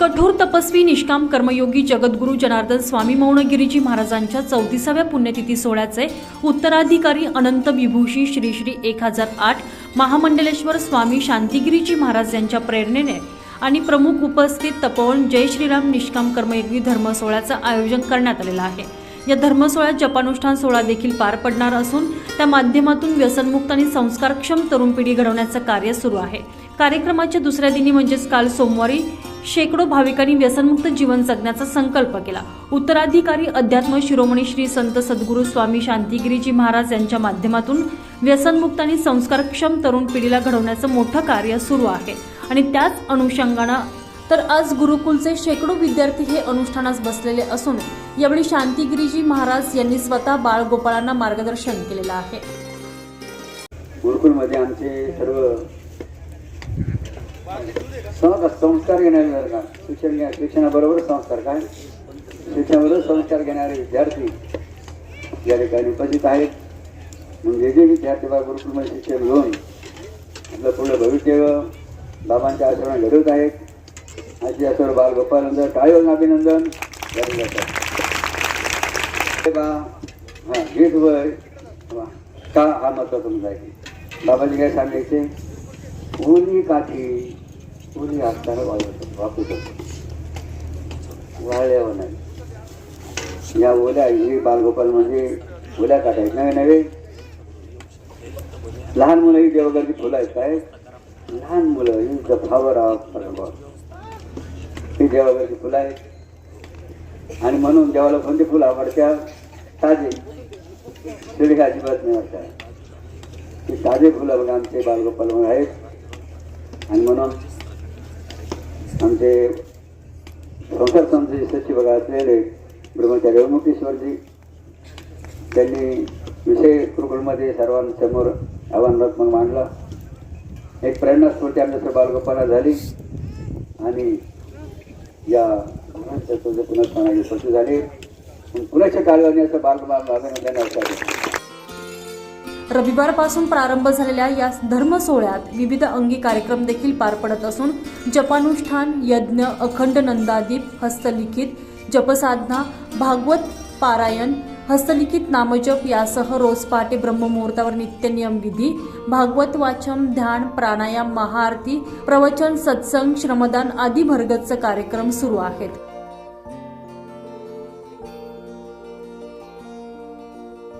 कठोर तपस्वी निष्काम कर्मयोगी जगद्गुरू जनार्दन स्वामी मौनगिरीजी महाराजांच्या चौतीसाव्या पुण्यतिथी सोहळ्याचे उत्तराधिकारी अनंत विभूषी श्री श्री एक हजार आठ महामंडलेश्वर स्वामी शांतिगिरीजी महाराज यांच्या प्रेरणेने आणि प्रमुख उपस्थित तपोवन जय श्रीराम निष्काम कर्मयोगी धर्म सोहळ्याचं आयोजन करण्यात आलेलं आहे. या धर्मसोहळ्यात जपानुष्ठान सोहळा देखील पार पडणार असून त्या माध्यमातून व्यसनमुक्त आणि संस्कारक्षम तरुण पिढी घडवण्याचं कार्य सुरू आहे. कार्यक्रमाच्या दुसऱ्या दिनी म्हणजेच काल सोमवारी शेकडो भाविकांनी व्यसनमुक्त जीवन जगण्याचा संकल्प केला. उत्तराधिकारी अध्यात्म शिरोमणी श्री संत सद्गुरू स्वामी शांतिगिरीजी महाराज यांच्या माध्यमातून व्यसनमुक्त आणि संस्कारक्षम तरुण पिढीला घडवण्याचं मोठं कार्य सुरू आहे. आणि त्याच अनुषंगानं तर आज गुरुकुलचे शेकडो विद्यार्थी हे अनुष्ठानास बसलेले असून यावेळी शांतिगिरीजी महाराज यांनी स्वतः बाळगोपाळांना मार्गदर्शन केलेलं आहे. गुरुकुलमध्ये आमचे सर्व सं- संस्कार घेणारे बरं का शिक्षण घ्या शिक्षणाबरोबर संस्कार काय? शिक्षणाबरोबर संस्कार घेणारे विद्यार्थी. या ठिकाणी उपस्थित आहेत म्हणजे जे विद्यार्थी बा गुरुकुलमध्ये शिक्षण घेऊन आपलं पूर्ण भविष्य बाबांच्या आचरण घडवत आहेत. अशी असं बालगोपालनंदन टाळीवर अभिनंदन. बा हां हेच वय. का हा महत्त्वाचा मुद्दा आहे? बाबाजी काय सांगायचे? ओली काठी ओली हाताने वाजवतो वापरू शकतो वाळल्यावर नाही. या ओल्या ही बालगोपाल म्हणजे ओल्या काठ्या आहेत नवे. लहान मुलं ही देवगरची फुलं आहेत काय? लहान मुलं ही द फ्लावर ही देवगरची फुलं आहेत. आणि म्हणून देवाला कोणती फुलं आवडत्या? ताजे. शिडी अजिबात नाही वाटतात ही ताजे फुलं बघा आमचे बालगोपाल म्हणून आहेत. आणि म्हणून आमचे संसार समजे सचिव असलेले ब्रह्मचारी रघुमुक्तेश्वरजी त्यांनी विषय गुरुकुलमध्ये सर्वांसमोर आव्हानात्मक मांडला. एक प्रेरणास्फूर्ती आमच्या बालगोपाला झाली. आणि या पुनर्स्थानाची स्वच्छ झाली. पुण्याच्या काळाने असं बालगोपाल अभिनंदन त्यांना रविवारपासून प्रारंभ झालेल्या या धर्म सोहळ्यात विविध अंगी कार्यक्रम देखील पार पडत असून जपानुष्ठान यज्ञ अखंड नंदादीप हस्तलिखित जपसाधना भागवत पारायण हस्तलिखित नामजप यासह रोज पहाटे ब्रह्ममुहूर्तावर नित्यनियम विधी भागवत वाचन ध्यान प्राणायाम महाआरती प्रवचन सत्संग श्रमदान आदी भरगतचे कार्यक्रम सुरू आहेत.